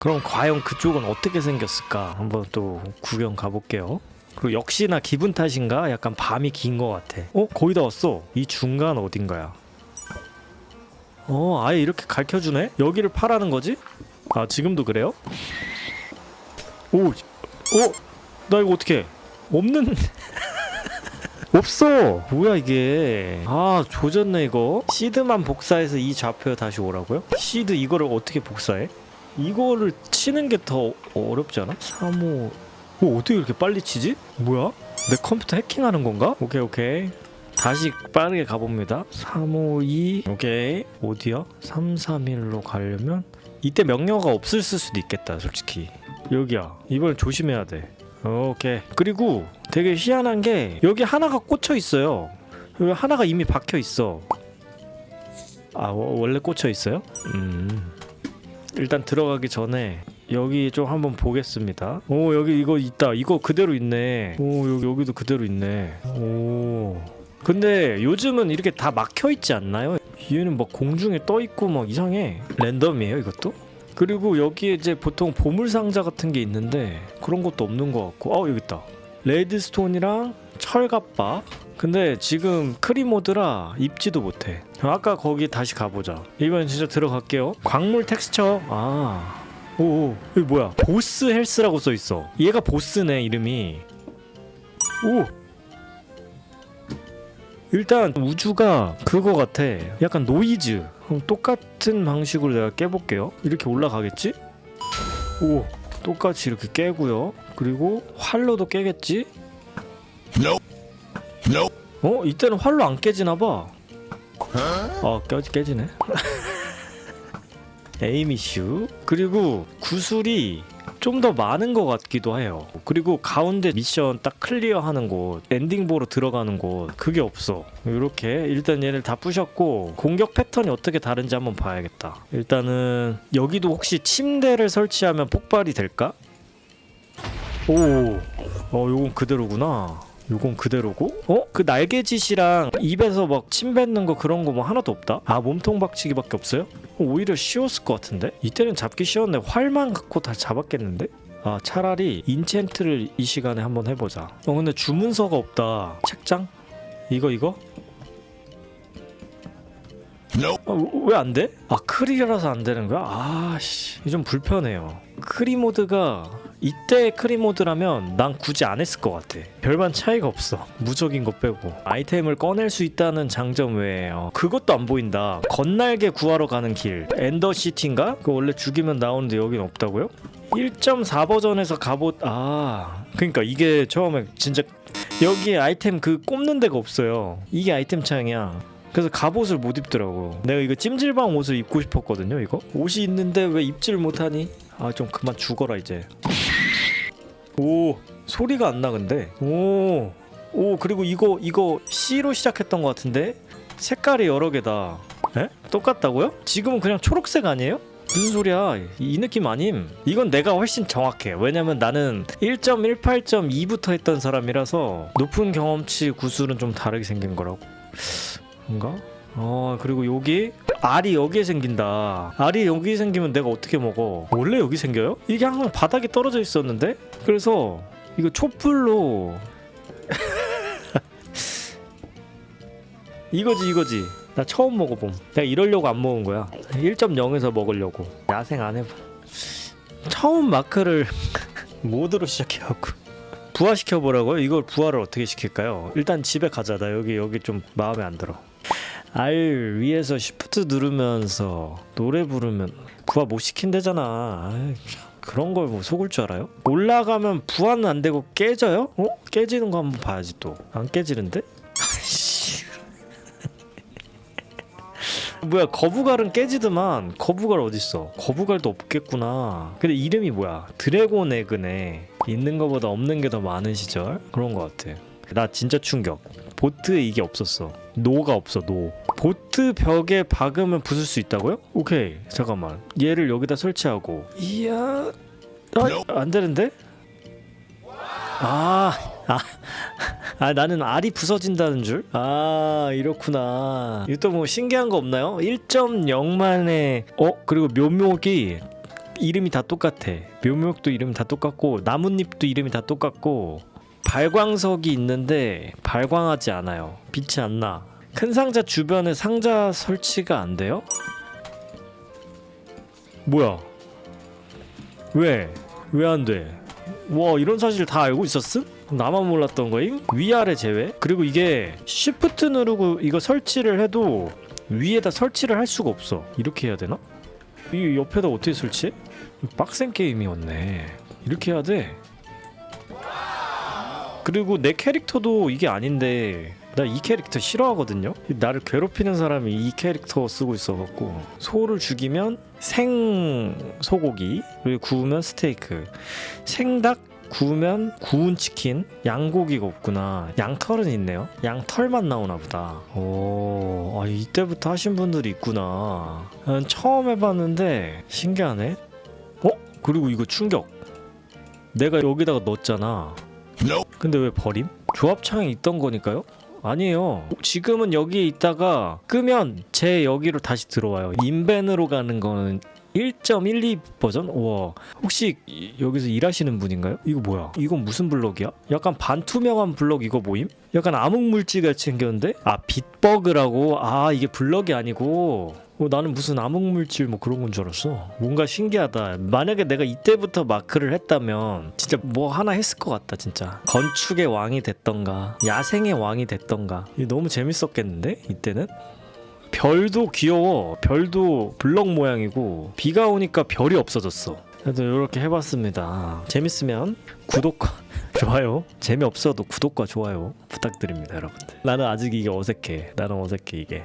그럼 과연 그쪽은 어떻게 생겼을까? 한번 또 구경 가볼게요. 그리고 역시나 기분 탓인가? 약간 밤이 긴 것 같아. 어? 거의 다 왔어. 이 중간 어딘가야? 어, 아예 이렇게 가르쳐주네? 여기를 파라는 거지? 아, 지금도 그래요? 오, 어? 나 이거 어떻게? 없는. 없어! 뭐야 이게? 아, 조졌네 이거. 시드만 복사해서 이 좌표 다시 오라고요? 시드 이거를 어떻게 복사해? 이거를 치는 게 더 어렵지 않아? 3호 어, 어떻게 이렇게 빨리 치지? 뭐야? 내 컴퓨터 해킹하는 건가? 오케이 오케이 다시 빠르게 가봅니다 352 오케이 어디야? 331로 가려면 이때 명령어가 없을 수도 있겠다 솔직히 여기야 이번엔 조심해야 돼 오케이 그리고 되게 희한한 게 여기 하나가 꽂혀 있어요 여기 하나가 이미 박혀 있어 아 워- 원래 꽂혀 있어요? 음 일단 들어가기 전에 여기 좀 한번 보겠습니다. 오 여기 이거 있다. 이거 그대로 있네. 오 여기 여기도 그대로 있네. 오. 근데 요즘은 이렇게 다 막혀 있지 않나요? 얘는 막 공중에 떠 있고 막 이상해. 랜덤이에요 이것도? 그리고 여기에 이제 보통 보물 상자 같은 게 있는데 그런 것도 없는 것 같고. 어 여기 있다. 레드스톤이랑 철갑바. 근데 지금 크리모드라 입지도 못해. 아까 거기 다시 가보자. 이번 진짜 들어갈게요. 광물 텍스처. 아. 오, 오. 여기 뭐야? 보스 헬스라고 써 있어. 얘가 보스네 이름이. 오. 일단 우주가 그거 같아. 약간 노이즈. 그럼 똑같은 방식으로 내가 깨볼게요. 이렇게 올라가겠지? 오. 똑같이 이렇게 깨고요. 그리고 활로도 깨겠지? 어? 이때는 활로 안 깨지나 봐. 어, 깨, 깨지네. 에이미슈. 그리고 구슬이 좀 더 많은 것 같기도 해요. 그리고 가운데 미션 딱 클리어하는 곳, 엔딩보로 들어가는 곳, 그게 없어. 이렇게 일단 얘를 다 부셨고 공격 패턴이 어떻게 다른지 한번 봐야겠다. 일단은 여기도 혹시 침대를 설치하면 폭발이 될까? 오, 어, 요건 그대로구나. 요건 그대로고? 어? 그 날개짓이랑 입에서 막 침 뱉는 거 그런 거 뭐 하나도 없다? 아 몸통 박치기밖에 없어요? 어, 오히려 쉬웠을 것 같은데? 이때는 잡기 쉬웠네 활만 갖고 다 잡았겠는데? 아 차라리 인챈트를 이 시간에 한번 해보자 어 근데 주문서가 없다 책장? 이거 이거? 어, 왜안 돼? 아 크리라서 안 되는 거야? 아씨. 좀 불편해요. 크리 모드가 이때 크리 모드라면 난 굳이 안 했을 것 같아. 별반 차이가 없어. 무적인 거 빼고. 아이템을 꺼낼 수 있다는 장점 외에 어, 그것도 안 보인다. 건날개 구하러 가는 길. 엔더시티인가? 그거 원래 죽이면 나오는데 여긴 없다고요? 1.4 버전에서 갑옷. 아 그러니까 이게 처음에 진짜 여기에 아이템 그 꼽는 데가 없어요. 이게 아이템 창이야 그래서 갑옷을 못 입더라고. 내가 이거 찜질방 옷을 입고 싶었거든요. 이거 옷이 있는데 왜 입질 못하니? 아 좀 그만 죽어라 이제. 오 소리가 안 나 근데. 오. 오 그리고 이거 이거 C로 시작했던 것 같은데 색깔이 여러 개다. 에? 똑같다고요? 지금은 그냥 초록색 아니에요? 무슨 소리야? 이, 이 느낌 아님? 이건 내가 훨씬 정확해. 왜냐면 나는 1.18.2부터 했던 사람이라서 높은 경험치 구슬은 좀 다르게 생긴 거라고. 뭔가? 어 그리고 여기 알이 여기에 생긴다. 알이 여기 생기면 내가 어떻게 먹어? 원래 여기 생겨요? 이게 항상 바닥에 떨어져 있었는데? 그래서 이거 촛불로 이거지 이거지. 나 처음 먹어봄. 내가 이러려고 안 먹은 거야. 1.0에서 먹으려고. 야생 안 해봐. 처음 마크를 모드로 시작해갖고 부화시켜 보라고요? 이걸 부화를 어떻게 시킬까요? 일단 집에 가자 나 여기 여기 좀 마음에 안 들어 알 위에서 시프트 누르면서 노래 부르면 부화 못 시킨대잖아 그런 걸 뭐 속을 줄 알아요? 올라가면 부화는 안 되고 깨져요? 어? 깨지는 거 한번 봐야지 또 안 깨지는데? 뭐야 거부갈은 깨지더만 거부갈 어딨어 거부갈도 없겠구나 근데 이름이 뭐야 드래곤 에그네 있는 거보다 없는 게 더 많은 시절? 그런 거 같아. 나 진짜 충격. 보트에 이게 없었어. 노가 없어 노. 보트 벽에 박으면 부술 수 있다고요? 오케이. 잠깐만. 얘를 여기다 설치하고. 이야. 아, 안 되는데? 아, 아, 아 나는 알이 부서진다는 줄? 아 이렇구나. 이거 또 뭐 신기한 거 없나요? 1.0만에 어? 그리고 묘목이 이름이 다 똑같아 묘목도 이름이 다 똑같고 나뭇잎도 이름이 다 똑같고 발광석이 있는데 발광하지 않아요 빛이 안 나 큰 상자 주변에 상자 설치가 안 돼요? 뭐야 왜? 왜 안 돼? 와 이런 사실 다 알고 있었음? 나만 몰랐던 거임? 위아래 제외? 그리고 이게 Shift 누르고 이거 설치를 해도 위에다 설치를 할 수가 없어 이렇게 해야 되나? 이 옆에다 어떻게? 이거 빡센 게임이었네. 이렇게 해야 돼. 그리고 내 캐릭터도 이게 아닌데 나 이 캐릭터 싫어하거든요? 나를 괴롭히는 사람이 이 캐릭터 쓰고 있어갖고 소를 죽이면 생 소고기 그리고 구우면 스테이크. 생닭 구우면 구운 치킨 양고기가 없구나 양털은 있네요 양털만 나오나 보다 오 아, 이때부터 하신 분들이 있구나 난 처음 해봤는데 신기하네 어? 그리고 이거 충격 내가 여기다가 넣었잖아 근데 왜 버림? 조합창에 있던 거니까요? 아니에요. 지금은 여기에 있다가 끄면 제 여기로 다시 들어와요. 인벤으로 가는 거는 1.12 버전? 우와. 혹시 이- 여기서 일하시는 분인가요? 이거 뭐야? 이건 무슨 블럭이야? 약간 반투명한 블럭 이거 모임? 약간 암흑물질 같이 생겼는데? 아, 빛버그라고? 아, 이게 블럭이 아니고. 어, 나는 무슨 암흑물질 뭐 그런 건 줄 알았어. 뭔가 신기하다. 만약에 내가 이때부터 마크를 했다면 진짜 뭐 하나 했을 것 같다, 진짜. 건축의 왕이 됐던가, 야생의 왕이 됐던가. 이게 너무 재밌었겠는데? 이때는? 별도 귀여워. 별도 블럭 모양이고 비가 오니까 별이 없어졌어. 그래도 이렇게 해봤습니다. 재밌으면 구독과 좋아요. 재미없어도 구독과 좋아요 부탁드립니다, 여러분들. 나는 아직 이게 어색해. 나는 어색해 이게.